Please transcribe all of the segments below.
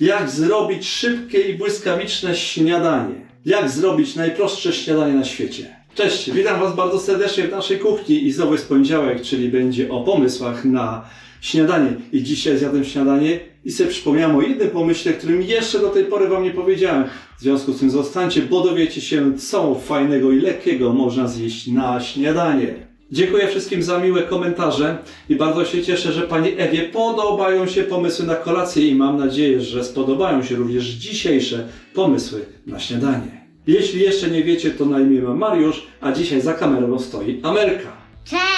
Jak zrobić szybkie i błyskawiczne śniadanie? Jak zrobić najprostsze śniadanie na świecie? Cześć, witam Was bardzo serdecznie w naszej kuchni i znowu jest poniedziałek, czyli będzie o pomysłach na śniadanie. I dzisiaj zjadłem śniadanie i sobie przypomniałem o jednym pomyśle, którym jeszcze do tej pory Wam nie powiedziałem. W związku z tym zostańcie, bo dowiecie się, co fajnego i lekkiego można zjeść na śniadanie. Dziękuję wszystkim za miłe komentarze i bardzo się cieszę, że Pani Ewie podobają się pomysły na kolację i mam nadzieję, że spodobają się również dzisiejsze pomysły na śniadanie. Jeśli jeszcze nie wiecie, to na imię mam Mariusz, a dzisiaj za kamerą stoi Amerka. Cześć!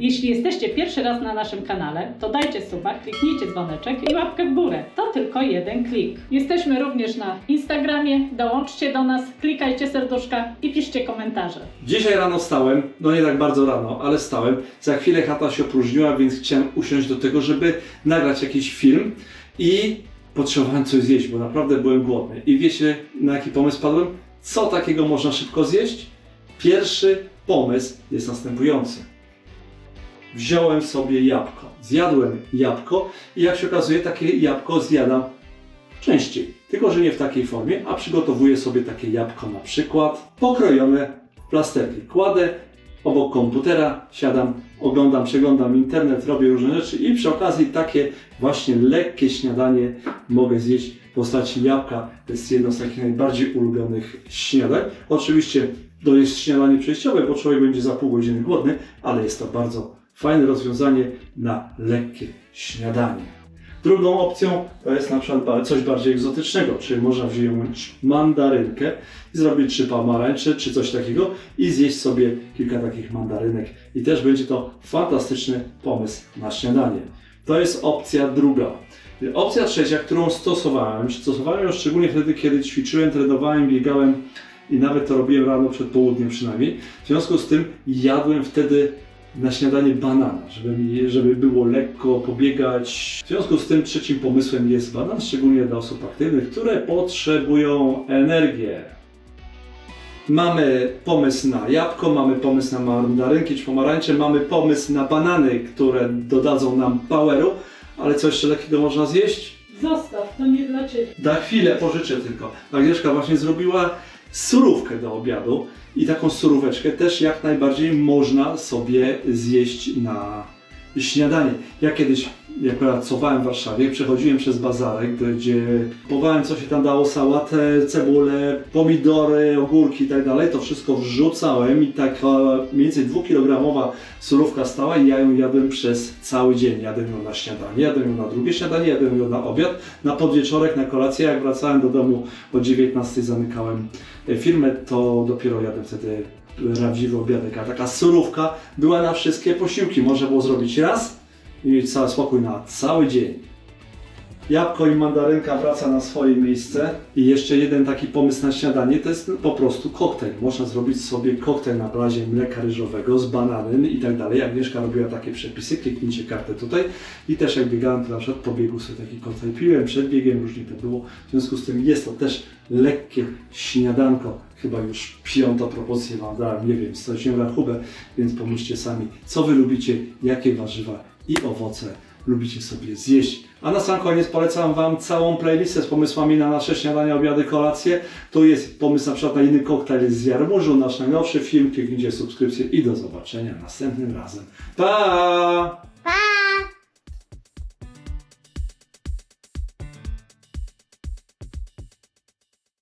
Jeśli jesteście pierwszy raz na naszym kanale, to dajcie suba, kliknijcie dzwoneczek i łapkę w górę. To tylko jeden klik. Jesteśmy również na Instagramie, dołączcie do nas, klikajcie serduszka i piszcie komentarze. Dzisiaj rano stałem, no nie tak bardzo rano, ale stałem. Za chwilę chata się opróżniła, więc chciałem usiąść do tego, żeby nagrać jakiś film i potrzebowałem coś zjeść, bo naprawdę byłem głodny. I wiecie, na jaki pomysł padłem? Co takiego można szybko zjeść? Pierwszy pomysł jest następujący. Wziąłem sobie jabłko, zjadłem jabłko i jak się okazuje, takie jabłko zjadam częściej. Tylko, że nie w takiej formie, a przygotowuję sobie takie jabłko na przykład pokrojone w plasterki. Kładę obok komputera, siadam, oglądam, przeglądam internet, robię różne rzeczy i przy okazji takie właśnie lekkie śniadanie mogę zjeść w postaci jabłka. To jest jedno z takich najbardziej ulubionych śniadań. Oczywiście to jest śniadanie przejściowe, bo człowiek będzie za pół godziny głodny, ale jest to bardzo fajne rozwiązanie na lekkie śniadanie. Drugą opcją to jest na przykład coś bardziej egzotycznego, czyli można wziąć mandarynkę i zrobić trzy pomarańcze czy coś takiego i zjeść sobie kilka takich mandarynek i też będzie to fantastyczny pomysł na śniadanie. To jest opcja druga. Opcja trzecia, którą stosowałem, stosowałem ją szczególnie wtedy, kiedy ćwiczyłem, trenowałem, biegałem i nawet to robiłem rano przed południem przynajmniej. W związku z tym jadłem wtedy na śniadanie banana, żeby, mi, żeby było lekko pobiegać. W związku z tym trzecim pomysłem jest banan, szczególnie dla osób aktywnych, które potrzebują energię. Mamy pomysł na jabłko, mamy pomysł na mandarynki czy pomarańcze, mamy pomysł na banany, które dodadzą nam poweru, ale co jeszcze lekkiego można zjeść? Zostaw, to nie dla Ciebie. Na chwilę pożyczę tylko. Agnieszka właśnie zrobiła surówkę do obiadu i taką suróweczkę też jak najbardziej można sobie zjeść na śniadanie. Ja kiedyś, jak pracowałem w Warszawie, przechodziłem przez bazarek, gdzie kupowałem co się tam dało, sałatę, cebulę, pomidory, ogórki i tak dalej, to wszystko wrzucałem i taka mniej więcej dwukilogramowa surówka stała i ja ją jadłem przez cały dzień. Jadłem ją na śniadanie, jadłem ją na drugie śniadanie, jadłem ją na obiad, na podwieczorek, na kolację. Jak wracałem do domu o 19 zamykałem firmę, to dopiero jadłem wtedy prawdziwy obiadek. A taka surówka była na wszystkie posiłki. Można było zrobić raz i cały spokój na cały dzień. Jabłko i mandarynka wraca na swoje miejsce. I jeszcze jeden taki pomysł na śniadanie to jest po prostu koktajl. Można zrobić sobie koktajl na bazie mleka ryżowego z bananem i tak dalej. Agnieszka robiła takie przepisy, kliknijcie kartę tutaj. I też jak biegałem, to na przykład po biegu sobie taki koktajl piłem, przed biegiem różnie to było. W związku z tym jest to też lekkie śniadanko. Chyba już piątą propozycję Wam dałem, nie wiem, straciłem rachubę, więc pomyślcie sami, co Wy lubicie, jakie warzywa i owoce lubicie sobie zjeść. A na sam koniec polecam Wam całą playlistę z pomysłami na nasze śniadania, obiady, kolacje. Tu jest pomysł na przykład na inny koktajl z jarmużu, nasz najnowszy film. Kliknijcie subskrypcję i do zobaczenia następnym razem. Pa!